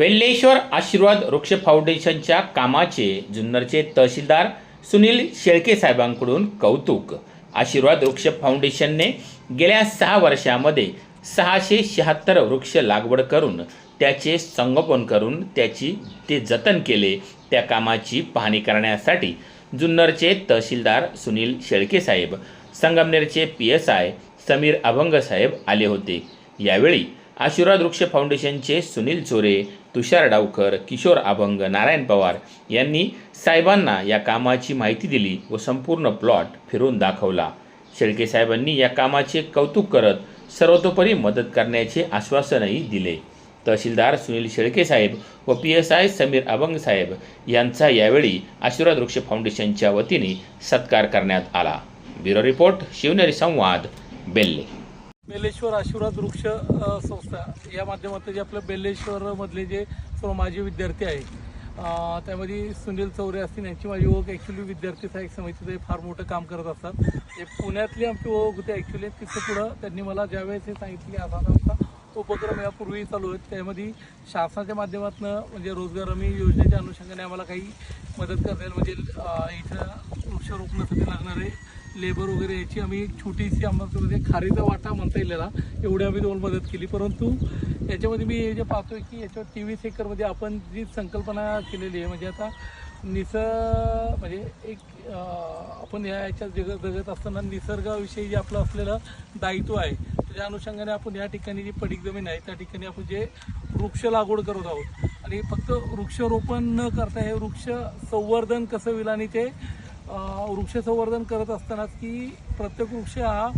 बेल्लेश्वर आशीर्वाद वृक्ष फाउंडेशनच्या कामाचे जुन्नरचे तहसीलदार सुनील शेळके साहेबांकडून कौतुक. आशीर्वाद वृक्ष फाउंडेशनने गेल्या सहा वर्षामध्ये सहाशे शहात्तर वृक्ष लागवड करून त्याचे संगोपन करून त्याची ते जतन केले. त्या कामाची पाहणी करण्यासाठी जुन्नरचे तहसीलदार सुनील शेळके साहेब संगमनेरचे P S I Sameer Abhang साहेब आले होते. यावेळी आशीर्वाद वृक्ष फाउंडेशनचे सुनील चोरे तुषार डावकर किशोर अभंग नारायण पवार यांनी साहेबांना या कामाची माहिती दिली व संपूर्ण प्लॉट फिरून दाखवला. शेळके साहेबांनी या कामाचे कौतुक करत सर्वतोपरी मदत करण्याचे आश्वासनही दिले. तहसीलदार सुनील शेळके साहेब व P S I Sameer Abhang साहेब यांचा यावेळी आशीर्वाद वृक्ष फाउंडेशनच्या वतीने सत्कार करण्यात आला. ब्युरो रिपोर्ट शिवनेरी संवाद बेल्ले. बेलेश्वर आशीर्वाद वृक्ष संस्था या माध्यमातून जे आपलं बेलेश्वरमधले जे सर्व माजी विद्यार्थी आहे त्यामध्ये सुनील चौरे असतील यांची माझी ओळख ॲक्च्युली विद्यार्थी सहाय्यक समितीचं फार मोठं काम करत असतात. हे पुण्यातली आमची ओळख होती ॲक्च्युली तिथं पुढं त्यांनी मला ज्यावेळेस हे सांगितले की असा असा उपक्रम यापूर्वी चालू आहेत. त्यामध्ये शासनाच्या माध्यमातून म्हणजे रोजगार हमी योजनेच्या अनुषंगाने आम्हाला काही मदत करता येईल. म्हणजे इथं वृक्षारोपणासाठी लागणारे लेबर वगैरे याची आम्ही एक छोटीशी आम्हाला म्हणजे खारीचा वाटा म्हणता येईल एवढी आम्ही दोन मदत केली. परंतु याच्यामध्ये मी हे जे पाहतोय की याच्यावर तेवीस एकरमध्ये आपण जी संकल्पना केलेली आहे म्हणजे आता निस म्हणजे एक आपण या याच्यात जगत जगत असताना निसर्गाविषयी जे आपलं असलेलं दायित्व आहे त्याच्या अनुषंगाने आपण या ठिकाणी जी पडीक जमीन आहे त्या ठिकाणी आपण जे वृक्ष लागवड करत आहोत. आणि फक्त वृक्षारोपण न करता हे वृक्ष संवर्धन कसं होईल आणि ते वृक्ष संवर्धन करत असतानाच की प्रत्येक वृक्ष हा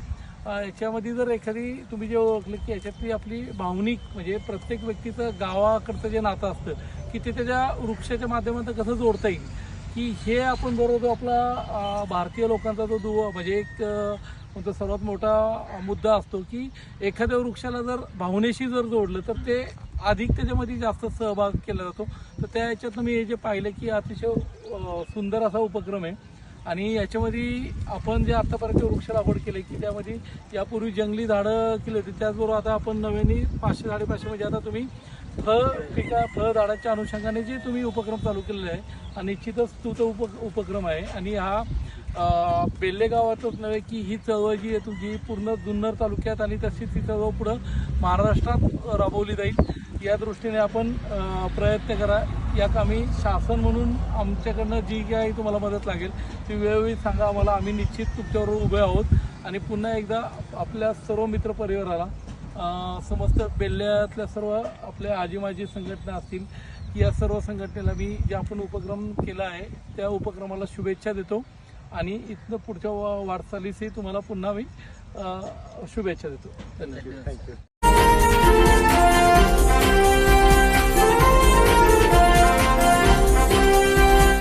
याच्यामध्ये जर एखादी तुम्ही जे ओळखलं की याच्यातली आपली भावनिक म्हणजे प्रत्येक व्यक्तीचं गावाकडचं जे नातं असतं की ते त्याच्या वृक्षाच्या माध्यमातून कसं जोडता येईल? की हे आपण बरोबर आपला भारतीय लोकांचा जो दुवा म्हणजे एक म्हणजे सर्वात मोठा मुद्दा असतो की एखाद्या वृक्षाला जर भावनेशी जर जोडलं तर ते अधिक त्याच्यामध्ये जास्त सहभाग केला जातो. तर त्या याच्यात मी हे जे पाहिलं की अतिशय सुंदर असा उपक्रम आहे. आणि याच्यामध्ये आपण जे आतापर्यंत वृक्ष लागवड केले की त्यामध्ये यापूर्वी जंगली झाडं केली होती. त्याचबरोबर आता आपण नव्याने पाचशे साडेपाचशे म्हणजे आता तुम्ही फळ पिका फळ झाडाच्या अनुषंगाने जे तुम्ही उपक्रम चालू केलेले आहे आणि निश्चितच स्तुत उप उपक्रम आहे. आणि हा अं, बेल्ले गावातच नव्हे की ही चळवळ जी आहे तुमची पूर्ण जुन्नर तालुक्यात आणि तशीच ही चळवळ पुढं महाराष्ट्रात राबवली जाईल. या दृष्टीने आपण प्रयत्न करा. या कामी शासन म्हणून आमच्याकडनं जी काही तुम्हाला मदत लागेल ती वेळोवेळी सांगा आम्हाला. आम्ही निश्चित तुमच्याबरोबर उभे आहोत. आणि पुन्हा एकदा आपल्या सर्व मित्र परिवाराला समस्त बेल्ल्यातल्या सर्व आपल्या आजी माजी संघटना असतील या सर्व संघटनेला मी जे आपण उपक्रम केला आहे त्या उपक्रमाला शुभेच्छा देतो. आणि इथनं पुढच्या वा- वाटचालीसही तुम्हाला पुन्हा मी शुभेच्छा देतो. धन्यवाद. थँक्यू